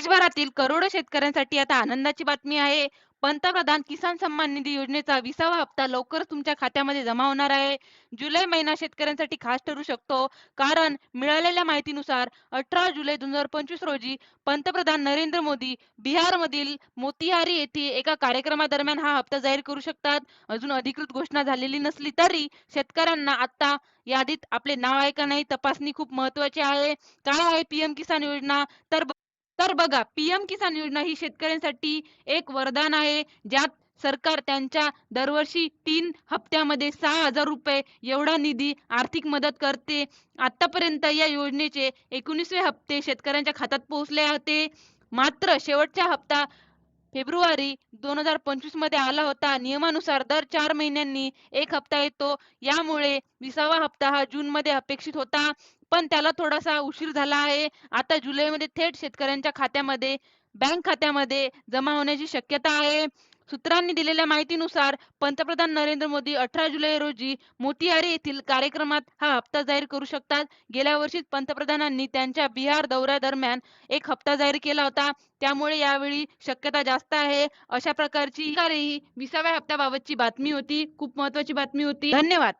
देशभरातील करोडो शेतकऱ्यांसाठी आता आनंदाची बातमी आहे. पंतप्रधान किसान सन्मान निधी योजनेचा विसावा हप्ता लवकरच तुमच्या खात्यामध्ये जमा होणार आहे. जुलै महिना शेतकऱ्यांसाठी खास ठरू शकतो. कारण मिळालेल्या माहितीनुसार अठरा जुलै दोन हजार पंचवीस रोजी पंतप्रधान नरेंद्र मोदी बिहारमधील मोतिहारी येथे एका कार्यक्रमादरम्यान हा हप्ता जाहीर करू शकतात. अजून अधिकृत घोषणा झालेली नसली तरी शेतकऱ्यांना आता यादीत आपले नाव आहे का नाही तपासणी खूप महत्वाची आहे. काय आहे पीएम किसान योजना? तर तर बघा पीएम किसान योजना ही शेतकऱ्यांसाठी एक वरदान आहे ज्यात सरकार त्यांच्या दरवर्षी तीन हप्त्यामध्ये सहा हजार रुपये एवढा निधी आर्थिक मदत करते. आतापर्यंत या योजनेचे एकोणीसवे हप्ते शेतकऱ्यांच्या खात्यात पोहोचले होते. मात्र शेवटचा हप्ता फेब्रुवारी दोन हजार पंचवीसमध्ये आला होता. नियमानुसार दर चार महिन्यांनी एक हप्ता येतो. यामुळे विसावा हप्ता हा जून मध्ये अपेक्षित होता. पण त्याला थोडासा उशीर झाला आहे. आता जुलैमध्ये थेट शेतकऱ्यांच्या खात्यामध्ये बँक खात्यामध्ये जमा होण्याची शक्यता आहे. सूत्रांनी दिलेल्या माहितीनुसार पंतप्रधान नरेंद्र मोदी अठरा जुलै रोजी मोतिहारी येथील कार्यक्रमात हा हप्ता जाहीर करू शकतात. गेल्या वर्षीच पंतप्रधानांनी त्यांच्या बिहार दौऱ्यादरम्यान एक हप्ता जाहीर केला होता. त्यामुळे यावेळी शक्यता जास्त आहे. अशा प्रकारची ही विसाव्या हप्त्याबाबतची बातमी होती. खूप महत्वाची बातमी होती. धन्यवाद.